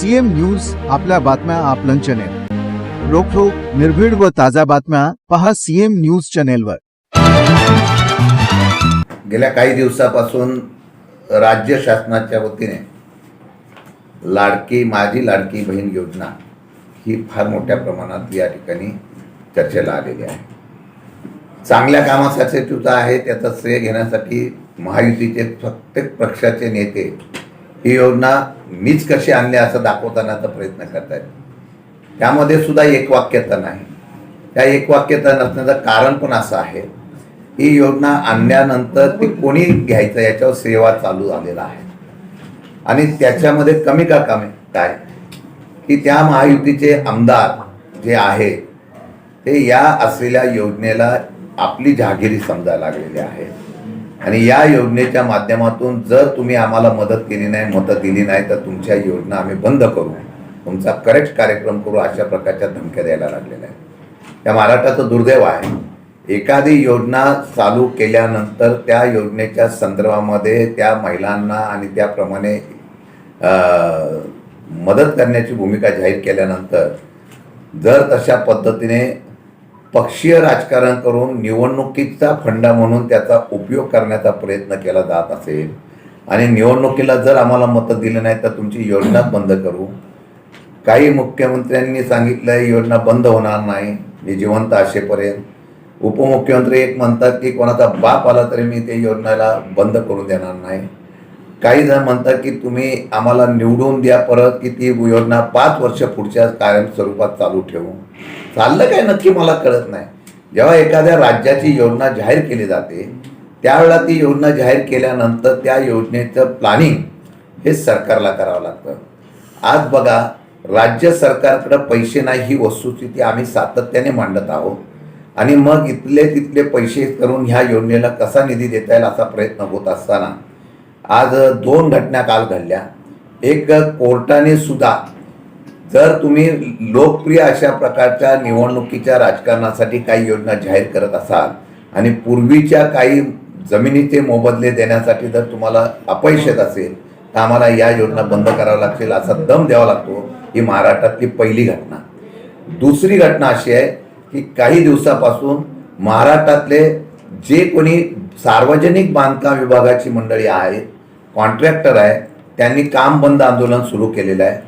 CM news आपल्या बातम्या आपलं चॅनेल रोखोक निर्भीड व ताज्या बातम्या पहा सीएम न्यूज चॅनेलवर गेल्या काही दिवसापासून राज्य शासनाच्या वतीने लाडकी माझी लाडकी बहीण योजना ही फार मोठ्या प्रमाणात या ठिकाणी चर्चेला आलेली आहे. चांगल्या कामासाठी सुद्धा आहे त्याचा श्रेय घेण्यासाठी महायुतीचे प्रत्येक पक्षाचे नेते ही योजना मीच कशी आणली असं दाखवतानाचा प्रयत्न करतायत. त्यामध्ये सुद्धा एक वाक्यता नाही. त्या एक वाक्यता नसण्याचं कारण पण असं आहे. ही योजना आणल्यानंतर ती कोणी घ्यायचं? याच्यावर सेवा चालू झालेला आहे. आणि त्याच्यामध्ये कमी का कमी? काय? की त्या महायुतीचे आमदार जे आहे ते या असलेल्या योजनेला आपली जहागिरी समजायला लागलेली आहे. आणि या योजनेच्या माध्यमातून जर तुम्ही आम्हाला मदत केली नाही मतं दिली नाही तर तुमच्या योजना आम्ही बंद करू. तुमचा करेक्ट कार्यक्रम करू अशा प्रकारच्या धमक्या द्यायला लागलेल्या आहेत. त्या महाराष्ट्राचं दुर्दैव आहे. एखादी योजना चालू केल्यानंतर त्या योजनेच्या संदर्भामध्ये त्या महिलांना आणि त्याप्रमाणे मदत करण्याची भूमिका जाहीर केल्यानंतर जर तशा पद्धतीने पक्षीय राजकारण करून निवडणुकीचा फंडा म्हणून त्याचा उपयोग करण्याचा प्रयत्न केला जात असेल आणि निवडणुकीला जर आम्हाला मतं दिली नाही तर तुमची योजना बंद करू. काही मुख्यमंत्र्यांनी सांगितलं योजना बंद होणार नाही मी जिवंत असेपर्यंत. उपमुख्यमंत्री एक म्हणतात की कोणाचा बाप आला तरी मी ते योजनेला बंद करून देणार नाही. काही जण म्हणतात की तुम्ही आम्हाला निवडून द्या परत की ती योजना पाच वर्ष पुढच्या कायम स्वरूपात चालू ठेवू. चाललं काय नक्की मला कळत नाही. जेव्हा एखाद्या राज्याची योजना जाहीर केली जाते त्यावेळेला ती योजना जाहीर केल्यानंतर त्या योजनेचं प्लॅनिंग हे सरकारला करावं लागतं. आज बघा राज्य सरकारकडे पैसे नाही ही वस्तुस्थिती आम्ही सातत्याने मांडत आहोत. आणि मग इथले तिथले पैसे करून ह्या योजनेला कसा निधी देता येईल असा प्रयत्न होत असताना आज दोन घटना काल घडल्या. एक कोर्टाने सुद्धा जर तुम्ही लोकप्रिय अशा प्रकारच्या निवडणुकीच्या राजकारणासाठी काही योजना जाहीर करत असाल आणि पूर्वीच्या काही जमिनीचे मोबदले देण्यासाठी जर तुम्हाला अपयश येत असेल तर आम्हाला या योजना बंद करावं लागतील असा दम द्यावा लागतो ही महाराष्ट्रातली पहिली घटना. दुसरी घटना अशी आहे की काही दिवसापासून महाराष्ट्रातले जे कोणी सार्वजनिक बांधकाम विभागाची मंडळी आहेत कॉन्ट्रॅक्टर आहे त्यांनी काम बंद आंदोलन सुरू केलेलं आहे.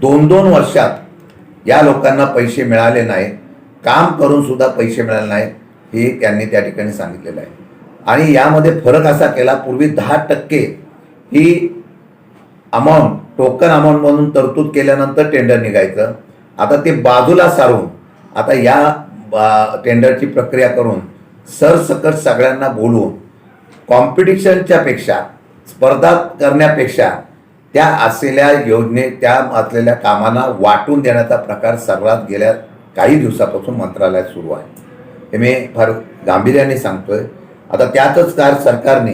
दोन दोन वर्षात या लोकांना पैसे मिळाले नाही काम करून सुद्धा पैसे मिळाले नाहीत हे त्यांनी त्या ठिकाणी सांगितलेलं आहे. आणि यामध्ये फरक असा केला पूर्वी दहा टक्के ही अमाऊंट टोकन अमाऊंट म्हणून तरतूद केल्यानंतर टेंडर निघायचं. आता ते बाजूला सारून आता या बा- टेंडरची प्रक्रिया करून सरसकट सगळ्यांना बोलवून कॉम्पिटिशनच्या पेक्षा स्पर्धा करण्यापेक्षा त्या असलेल्या योजने त्या असलेल्या कामांना वाटून देण्याचा प्रकार सर्वात गेल्या काही दिवसापासून मंत्रालयात सुरू आहे. हे मी फार गांभीर्याने सांगतोय. आता त्यातच कार सरकारने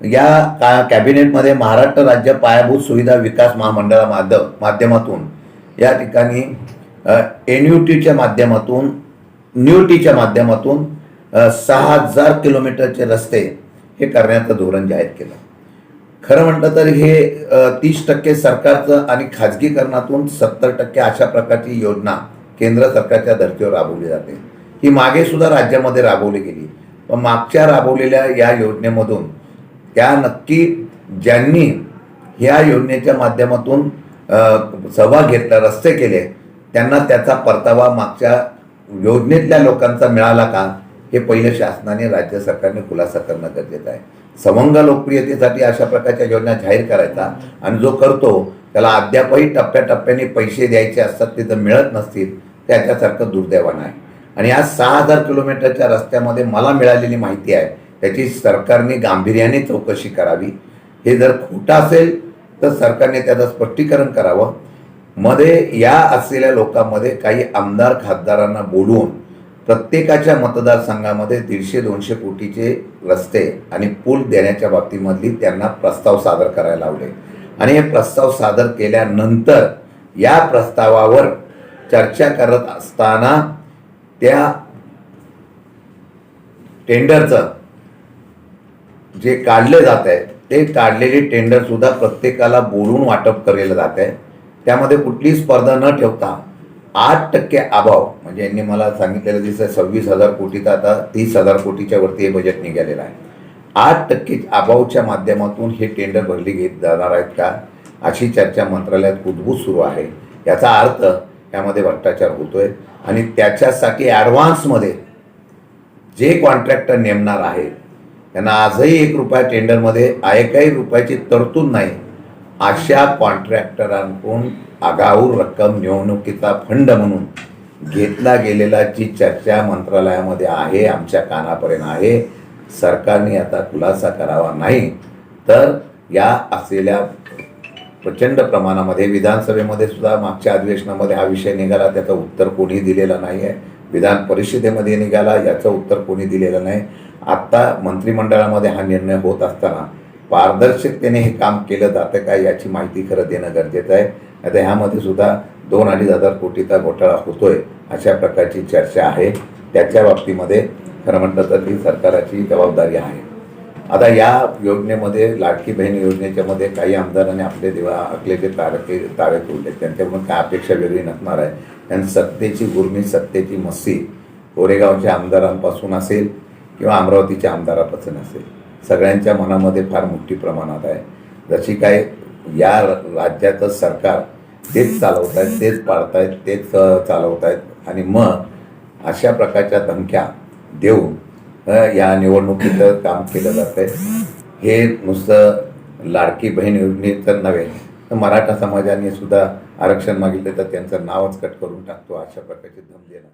या का कॅबिनेटमध्ये महाराष्ट्र राज्य पायाभूत सुविधा विकास महामंडळा माध्यम माध्यमातून या ठिकाणी एन यू टीच्या माध्यमातून न्यू टीच्या माध्यमातून सहा हजार किलोमीटरचे रस्ते हे करण्याचं धोरण जाहीर केलं. खरं म्हटलं तर हे तीस टक्के सरकारचं आणि खाजगीकरणातून सत्तर टक्के अशा प्रकारची योजना केंद्र सरकारच्या धर्तीवर राबवली जाते. ही मागे सुद्धा राज्यामध्ये राबवली गेली. पण मागच्या राबवलेल्या या योजनेमधून त्या नक्की ज्यांनी ह्या योजनेच्या माध्यमातून सहभाग घेतला रस्ते केले त्यांना त्याचा परतावा मागच्या योजनेतल्या लोकांचा मिळाला का? हे पहिलं शासनाने राज्य सरकारने खुलासा करणं गरजेचं आहे. सवंग लोकप्रियतेसाठी अशा प्रकारच्या योजना जाहीर करायचा आणि जो करतो त्याला अद्यापही टप्प्याटप्प्याने पैसे द्यायचे असतात ते जर मिळत नसतील त्याच्यासारखं दुर्दैवानं आहे. आणि आज सहा हजार किलोमीटरच्या रस्त्यामध्ये मला मिळालेली माहिती आहे त्याची सरकारने गांभीर्याने चौकशी करावी. हे जर खोटं असेल तर सरकारने त्याचं स्पष्टीकरण करावं. मध्ये या असलेल्या लोकांमध्ये काही आमदार खासदारांना बोलवून प्रत्येकाच्या मतदारसंघामध्ये दीडशे दोनशे कोटीचे रस्ते आणि पूल देण्याच्या बाबतीमधली त्यांना प्रस्ताव सादर करायला लावले. आणि हे प्रस्ताव सादर केल्यानंतर या प्रस्तावावर चर्चा करत असताना त्या टेंडरचं जे काढले जात आहे ते काढलेले टेंडरसुद्धा प्रत्येकाला बोलून वाटप केलेलं जात आहे. त्यामध्ये कुठलीही स्पर्धा न ठेवता आठ टक्के अभाव. म्हणजे यांनी मला सांगितलेलं दिसतं सव्वीस हजार कोटीचा आता तीस हजार कोटीच्या वरती हे बजेट निघालेलं आहे. आठ टक्के अभावच्या माध्यमातून हे टेंडर भरली घेत जाणार आहेत का? अशी चर्चा मंत्रालयात कुजबूज सुरू आहे. याचा अर्थ यामध्ये भ्रष्टाचार होतोय. आणि त्याच्यासाठी ॲडव्हान्समध्ये जे कॉन्ट्रॅक्टर नेमणार आहेत त्यांना आजही एक रुपया टेंडरमध्ये एकही रुपयाची तरतूद नाही. अशा कॉन्ट्रॅक्टरांकडून आगाऊ रक्कम निवडणुकीचा फंड म्हणून घेतला गेलेला जी चर्चा मंत्रालयामध्ये आहे आमच्या कानापर्यंत आहे. सरकारने आता खुलासा करावा नाही तर या असलेल्या प्रचंड प्रमाणामध्ये विधानसभेमध्ये सुद्धा मागच्या अधिवेशनामध्ये हा विषय निघाला त्याचं उत्तर कोणी दिलेलं नाही आहे विधान परिषदेमध्ये निघाला याचं उत्तर कोणी दिलेलं नाही. आत्ता मंत्रिमंडळामध्ये हा निर्णय होत असताना पारदर्शकतेने हे काम केलं जातं का याची माहिती खरं देणं गरजेचं आहे. आता ह्यामध्ये सुद्धा दोन अडीच हजार कोटीचा घोटाळा होतोय अशा प्रकारची चर्चा आहे. त्याच्या बाबतीमध्ये खरं म्हटलं तर ही सरकाराची जबाबदारी आहे. आता या योजनेमध्ये लाडकी बहीण योजनेच्या मध्ये काही आमदारांनी आपले देवा आपले जे तारके तारे तोडले त्यांच्याकडून काय अपेक्षा वेगळी नसणार आहे. आणि सत्तेची गुरमी सत्तेची मस्सी कोरेगावच्या आमदारांपासून असेल किंवा अमरावतीच्या आमदारापासून असेल सगळ्यांच्या मनामध्ये फार मोठी प्रमाणात आहे. जशी काय या राज्याचं सरकार तेच चालवत आहेत तेच पाळतायत तेच चालवत आहेत आणि मग अशा प्रकारच्या धमक्या देऊन या निवडणुकीचं काम केलं जात आहे हे नुसतं लाडकी बहीण योजनेचं नव्हे तर मराठा समाजाने सुद्धा आरक्षण मागितलं तर त्यांचं नावच कट करून टाकतो अशा प्रकारची धम देणं